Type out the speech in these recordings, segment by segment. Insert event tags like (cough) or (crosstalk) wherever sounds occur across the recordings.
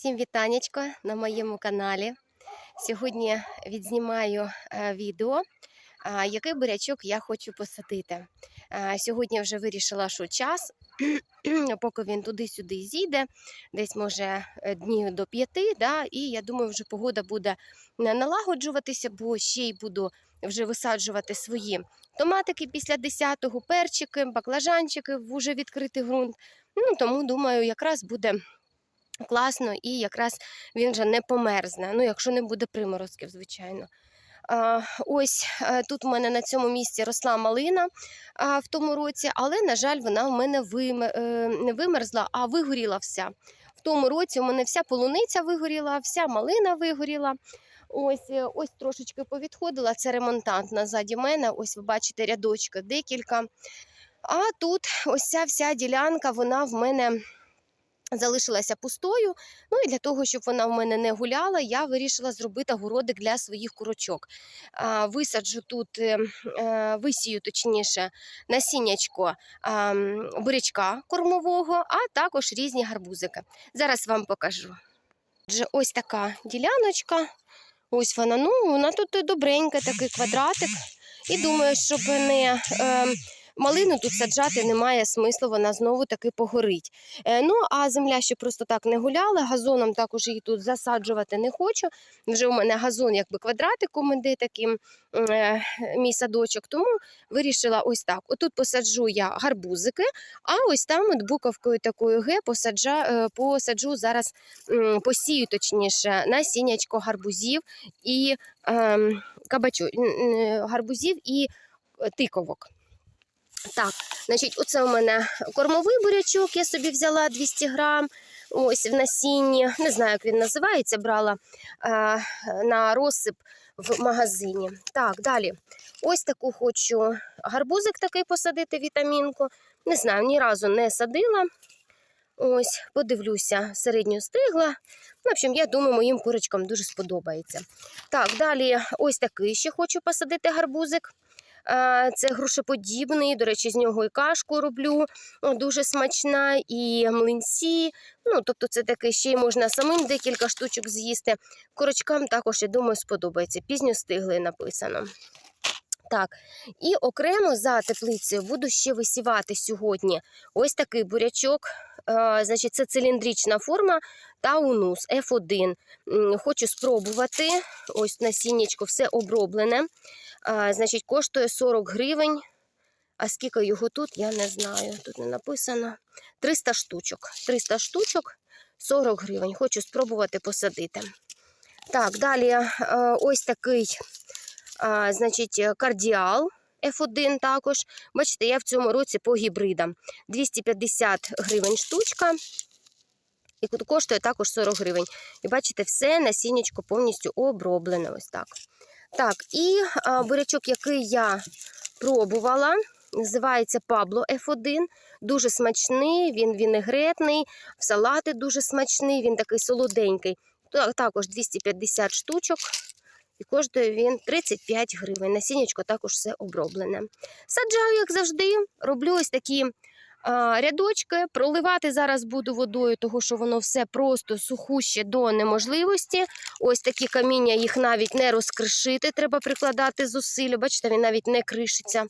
Всім вітанечко на моєму каналі. Сьогодні відзнімаю е, відео, який бурячок я хочу посадити. Сьогодні вже вирішила, що час, (clears throat) поки він туди-сюди зійде, десь може е, днів до п'яти. Да, і я думаю, вже погода буде налагоджуватися, бо ще й буду вже висаджувати свої томатики після 10-го, перчики, баклажанчики в уже відкритий ґрунт. Ну, тому думаю, якраз буде класно і якраз він вже не померзне. Ну, якщо не буде приморозків, звичайно. Ось е, тут у мене на цьому місці росла малина в тому році, але, на жаль, вона в мене е, не вимерзла, а вигоріла вся. В тому році у мене вся полуниця вигоріла, вся малина вигоріла. Ось, е, ось трошечки повідходила. Це ремонтант назаді мене. Ось ви бачите рядочка декілька. А тут ось ця вся ділянка, вона в мене залишилася пустою. Ну і для того, щоб вона в мене не гуляла, я вирішила зробити городик для своїх курочок. Висаджу тут, е, е, висію точніше, насіннячко бурячка кормового, а також різні гарбузики. Зараз вам покажу. Отже, ось така діляночка. Ось вона. Ну, вона тут добренька, такий квадратик. І думаю, щоб не. Е, Малину тут саджати немає смислу, вона знову таки погорить. Е, ну, а земля ще просто так не гуляла, газоном також її тут засаджувати не хочу. Вже у мене газон якби квадратиком іде таким е, мій садочок, тому вирішила ось так. Отут посаджу я гарбузики, а ось там от буковкою такою Г посаджа, е, посаджу зараз, посію точніше, насіннячко гарбузів і ем, кабачу, гарбузів і тиковок. Так, значить, оце у мене кормовий бурячок, я собі взяла 200 грам. Ось в насінні, не знаю, як він називається, брала е, на розсип в магазині. Так, далі. Ось таку хочу гарбузик такий посадити, вітамінку. Не знаю, ні разу не садила. Ось, подивлюся, середньо стигла. В общем, я думаю, моїм курочкам дуже сподобається. Так, далі ось такий ще хочу посадити гарбузик. А, Це грушеподібний, до речі, з нього і кашку роблю, дуже смачна, і млинці. Ну, тобто, це таке ще й можна самим декілька штучок з'їсти. Курочкам також, я думаю, сподобається. Пізньо стигли написано. Так, і окремо за теплицею буду ще висівати сьогодні ось такий бурячок. Е, значить, це циліндрична форма таунус F1. Хочу спробувати. Ось насіннячко, все оброблене. Значить, коштує 40 гривень. А скільки його тут, я не знаю. Тут не написано. 300 штучок. 300 штучок, 40 гривень. Хочу спробувати посадити. Так, далі е, ось такий, значить, е, кардіал. F1 також. Бачите, я в цьому році по гібридам. 250 гривень штучка. І коштує також 40 гривень. І бачите, все насіннячко повністю оброблене. Ось так. Так, і бурячок, який я пробувала, називається Пабло F1. Дуже смачний, він вінегретний, в салати дуже смачний, він такий солоденький. Так, також 250 штучок. І коштує він 35 гривень. Насіннячко також все оброблене. Саджаю, як завжди, роблю ось такі рядочки. Проливати зараз буду водою, тому що воно все просто сухуще до неможливості. Ось такі каміння, їх навіть не розкришити, треба прикладати зусилля. Бачите, він навіть не кришиться.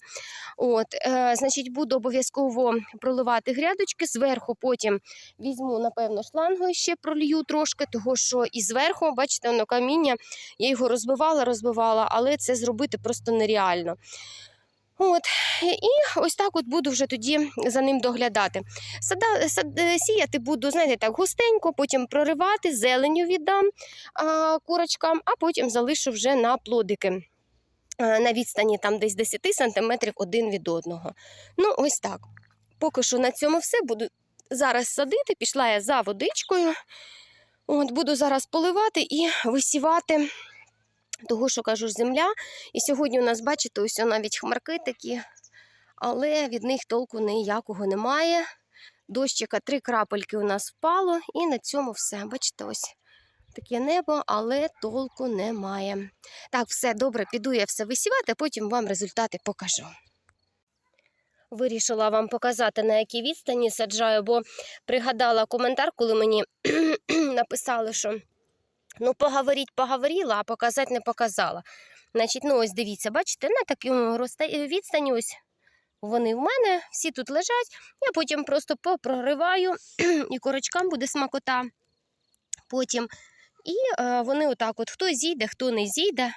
От, е, значить, буду обов'язково проливати грядочки. Зверху потім візьму, напевно, шлангою ще пролью трошки, того що і зверху, бачите, воно каміння. Я його розбивала, розбивала, але це зробити просто нереально. От, і ось так от буду вже тоді за ним доглядати. Сада, сад, е, сіяти буду, знаєте, так густенько, потім проривати, зеленю віддам а, курочкам, а потім залишу вже на плодики. На відстані там десь 10 сантиметрів один від одного. Ну, ось так. Поки що на цьому все. Буду зараз садити. Пішла я за водичкою. От, буду зараз поливати і висівати. Того, що кажу, земля. І сьогодні у нас, бачите, ось навіть хмарки такі, але від них толку ніякого немає. Дощика три крапельки у нас впало, і на цьому все. Бачите, ось таке небо, але толку немає. Так, все добре, піду я все висівати, потім вам результати покажу. Вирішила вам показати, на якій відстані саджаю, бо пригадала коментар, коли мені (clears throat) написали, що ну, поговоріть, поговорила, а показати не показала. Значить, ну ось дивіться, бачите, на такому розста- відстані ось вони в мене, всі тут лежать. Я потім просто попрориваю, (clears throat) і корочкам буде смакота. Потім. І е, вони отак, от хто зійде, хто не зійде.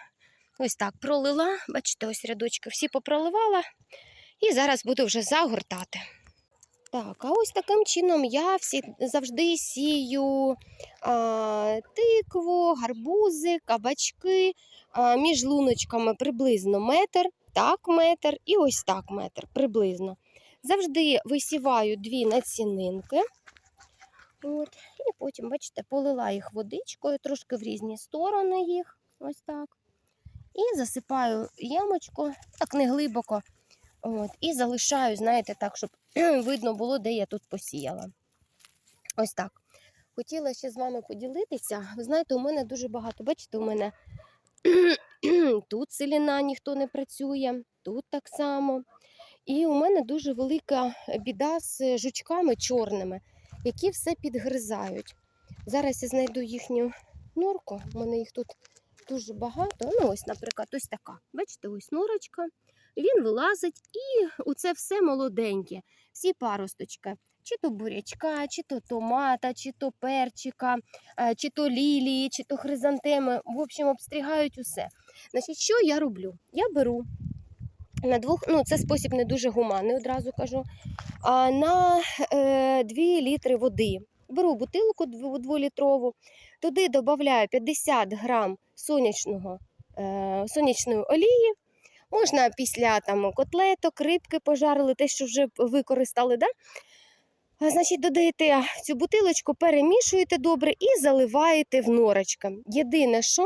Ось так пролила. Бачите, ось рядочки всі попроливала. І зараз буду вже загортати. Так, а ось таким чином я всі завжди сію а, тикву, гарбузи, кабачки а, між луночками приблизно метр, так метр і ось так метр приблизно. Завжди висіваю дві націнинки. От, і потім, бачите, полила їх водичкою, трошки в різні сторони їх. Ось так. І засипаю ямочку, так не глибоко. От, і залишаю, знаєте, так, щоб (clears throat) видно було, де я тут посіяла. Ось так. Хотіла ще з вами поділитися. Ви знаєте, у мене дуже багато. Бачите, у мене (clears throat) тут селіна ніхто не працює, тут так само. І у мене дуже велика біда з жучками чорними, які все підгризають. Зараз я знайду їхню норку. У мене їх тут дуже багато. Ну, ось, наприклад, ось така. Бачите, ось норочка. Він вилазить, і оце все молоденьке, всі паросточки. Чи то бурячка, чи то томата, чи то перчика, е, чи то лілії, чи то хризантеми. В общем, обстрігають усе. Значить, що я роблю? Я беру на двох, ну це спосіб не дуже гуманний, одразу кажу. А на е, 2 літри води. Беру бутилку дв- дволітрову, туди додаю 50 грам сонячного, е, сонячної олії. Можна після там, котлеток, рибки пожарили, те, що вже використали. Да? Значить, додаєте цю бутилочку, перемішуєте добре і заливаєте в норочки. Єдине, що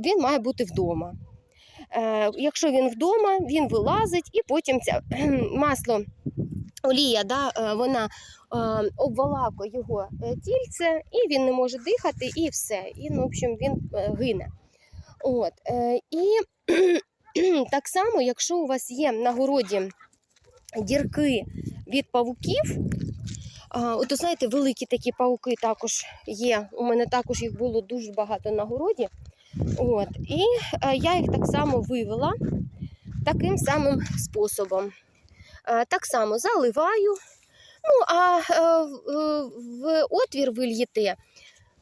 він має бути вдома. Е, якщо він вдома, він вилазить і потім це (clears throat) масло, олія, да, е, вона е, обволакує його тільце, і він не може дихати, і все. І, ну, в общем, він гине. От, і (clears throat) (clears throat) так само, якщо у вас є на городі дірки від павуків, от знаєте, великі такі павуки також є. У мене також їх було дуже багато на городі. От, і е, я їх так само вивела таким самим способом. Е, так само заливаю. Ну, а е, в- отвір ви л'єте,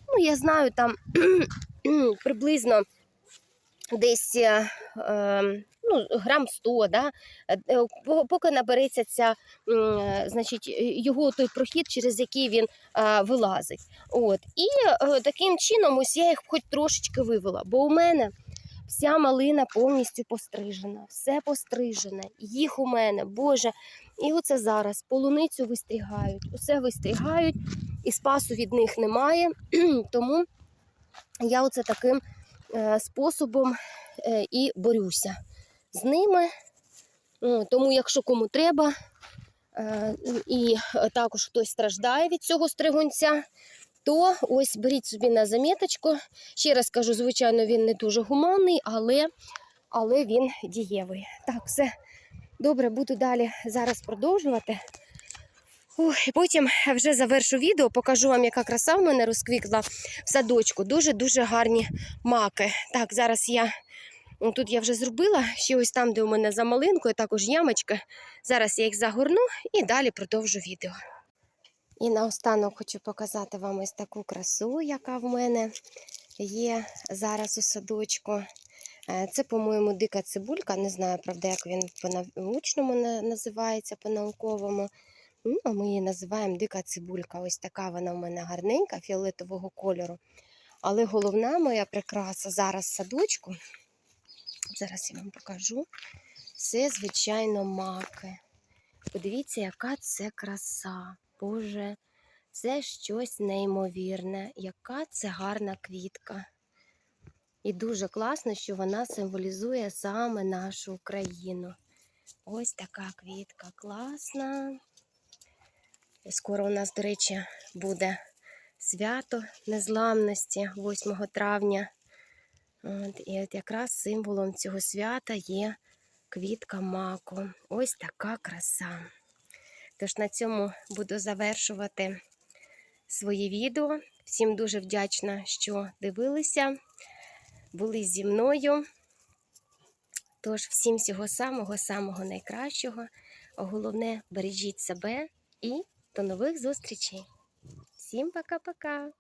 ну, я знаю, там (clears throat) приблизно десь е, е, ну, грам 100, да? е, е, по- поки набереться ця, значить, його той прохід, через який він вилазить. От. І таким чином ось я їх хоч трошечки вивела, бо у мене вся малина повністю пострижена, все пострижене, їх у мене, Боже. І оце зараз полуницю вистрігають, усе вистрігають, і спасу від них немає. (clears throat) Тому я оце таким способом е, і борюся з ними. Тому, якщо кому треба, е, і також хтось страждає від цього стригунця, то ось беріть собі на заміточку. Ще раз кажу, звичайно, він не дуже гуманний, але, але він дієвий. Так, все добре, буду далі зараз продовжувати. Ух, і потім вже завершу відео, покажу вам, яка краса в мене розквітла в садочку. Дуже-дуже гарні маки. Так, зараз я тут я вже зробила, ще ось там, де у мене за малинкою, також ямочка. Зараз я їх загорну і далі продовжу відео. І наостанок хочу показати вам ось таку красу, яка в мене є зараз у садочку. Е, Це, по-моєму, дика цибулька. Не знаю, правда, як він по-научному називається, по-науковому. Ну, ми її називаємо дика цибулька. Ось така вона в мене гарненька, фіолетового кольору. Але головна моя прикраса зараз садочку. Зараз я вам покажу. Це, звичайно, маки. Подивіться, яка це краса. Боже, це щось неймовірне. Яка це гарна квітка. І дуже класно, що вона символізує саме нашу Україну. Ось така квітка класна. Скоро у нас, до речі, буде свято незламності 8 травня. От, і от якраз символом цього свята є квітка маку. Ось така краса. Тож на цьому буду завершувати своє відео. Всім дуже вдячна, що дивилися, були зі мною. Тож, всім всього самого-самого найкращого. Головне, бережіть себе і до нових зустрічей. Всім пока-пока!